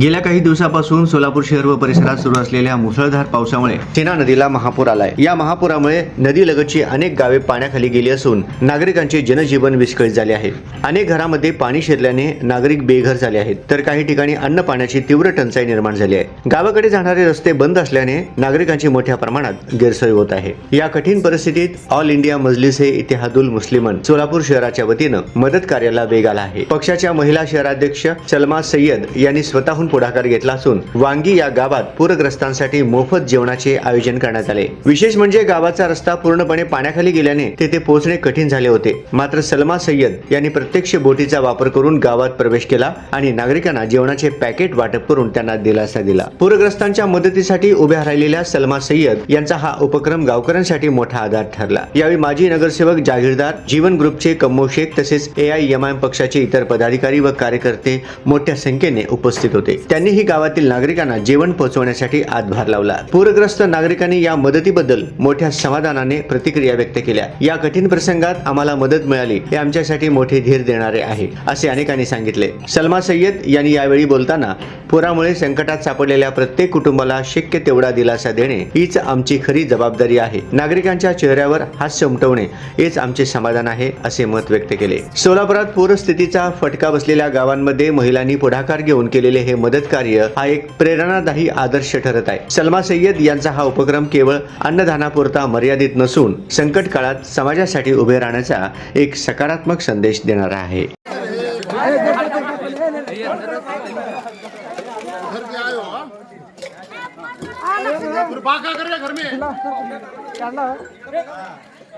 गेल्या काही दिवसापासून सोलापूर शहर व परिसरात सुरू असलेल्या मुसळधार पावसामुळे सेना नदीला महापूर आलाय. या महापुरामुळे नदी लगतची अनेक गावे पाण्याखाली गेली असून नागरिकांचे जनजीवन विस्कळीत झाले आहे. अनेक घरामध्ये पाणी शिरल्याने नागरिक बेघर झाले आहेत. तर काही ठिकाणी अन्न पाण्याची तीव्र टंचाई निर्माण झाली आहे. गावाकडे जाणारे रस्ते बंद असल्याने नागरिकांची मोठ्या प्रमाणात गैरसोय होत आहे. या कठीण परिस्थितीत ऑल इंडिया मजलिस हे इतिहादुल मुस्लिमन सोलापूर शहराच्या वतीनं मदत कार्याला वेग आला आहे. पक्षाच्या महिला शहराध्यक्ष सलमा सय्यद यांनी स्वतःहून पुढाकार घेतला असून वांगी या गावात पूरग्रस्तांसाठी मोफत जेवणाचे आयोजन करण्यात आले. विशेष म्हणजे गावाचा रस्ता पूर्णपणे पाण्याखाली गेल्याने तेथे पोहोचणे कठीण झाले होते. मात्र सलमा सय्यद यांनी प्रत्यक्ष बोटीचा वापर करून गावात प्रवेश केला आणि नागरिकांना जेवणाचे पॅकेट वाटप करून त्यांना दिलासा दिला. पूरग्रस्तांच्या मदतीसाठी उभ्या राहिलेल्या सलमा सय्यद यांचा हा उपक्रम गावकऱ्यांसाठी मोठा आधार ठरला. यावेळी माजी नगरसेवक जागीरदार जीवन ग्रुपचे कम्मो शेख तसेच ए आय एम आय पक्षाचे इतर पदाधिकारी व कार्यकर्ते मोठ्या संख्येने उपस्थित होते. त्यांनीही गावातील नागरिकांना जेवण पोहोचवण्यासाठी हातभार लावला. पूरग्रस्त नागरिकांनी या मदतीबद्दल मोठ्या समाधानाने प्रतिक्रिया व्यक्त केल्या. या कठीण प्रसंगात आम्हाला मदत मिळाली. हे आमच्यासाठी मोठे धीर देणारे आहे असे अनेकांनी सांगितले. सलमा सय्यद यांनी यावेळी बोलताना पुरामुळे संकटात सापडलेल्या प्रत्येक कुटुंबाला शक्य तेवढा दिलासा देणे हीच आमची खरी जबाबदारी आहे. नागरिकांच्या चेहऱ्यावर हास्य उमटवणे हेच आमचे समाधान आहे असे मत व्यक्त केले. सोलापुरात पूरस्थितीचा फटका बसलेल्या गावांमध्ये महिलांनी पुढाकार घेऊन केलेले हे मदत कार्य हा एक प्रेरणादायी आदर्श ठरत आहे. सलमा सय्यद यांचा हा उपक्रम केवळ अन्नदानापुरता मर्यादित नसून संकट काळात समाजासाठी उभे राहण्याचा एक सकारात्मक संदेश देणारा आहे. घर पे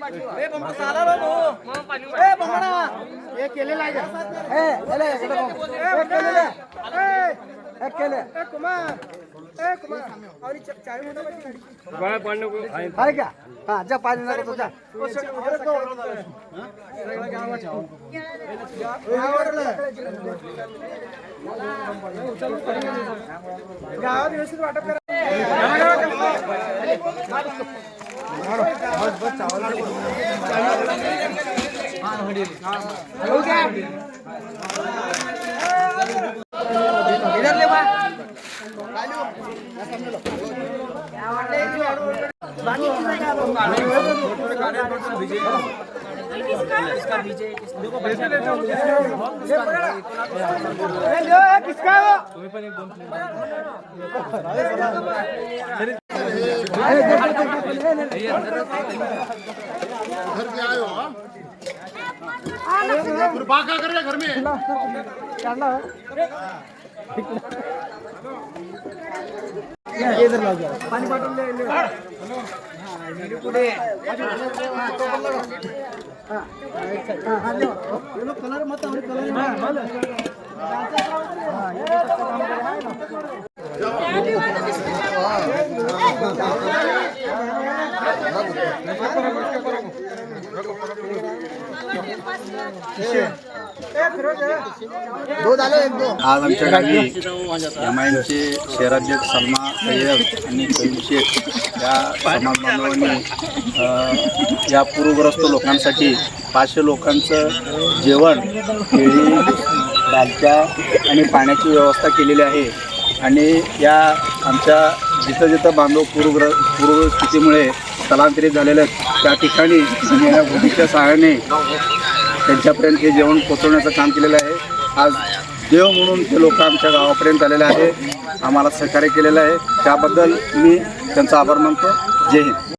बासुमा बदर मंदी काय आहे का? हा जा पाणी नका तुझा गावात व्यवस्थित वाटप करा. इधर ले बा ए, लो, ए, किसका है वो? घर पे आए हो हाँ? बाका कर रहे घर में काढला हो? ये इधर लाव जरा. पाणी पाठवून दे, ले. हा, पुढे. हा, हा, हा, ले. ये लोग कलर मत आवडे कलर आज आमच्या गावी एम आय एमचे शहराध्यक्ष सलमा सय्यद आणि करीम शेख या समाज बांधवांनी या पूरग्रस्त लोकांसाठी पाचशे लोकांचं जेवण केळी बालच्या आणि पाण्याची व्यवस्था केलेली आहे. आणि या आमच्या जिथं जिथं बांधव पूरग्र पूरस्थितीमुळे स्थलांतरित झालेल्या त्या ठिकाणी या भूमीच्या सहाय्याने त्यांच्यापर्यंत हे जेवण पोचवण्याचं काम केलेलं आहे. आज देव म्हणून ते लोक आमच्या गावापर्यंत आलेले आहे आम्हाला सहकार्य केलेलं आहे. त्याबद्दल मी त्यांचा आभार मानतो. जय हिंद.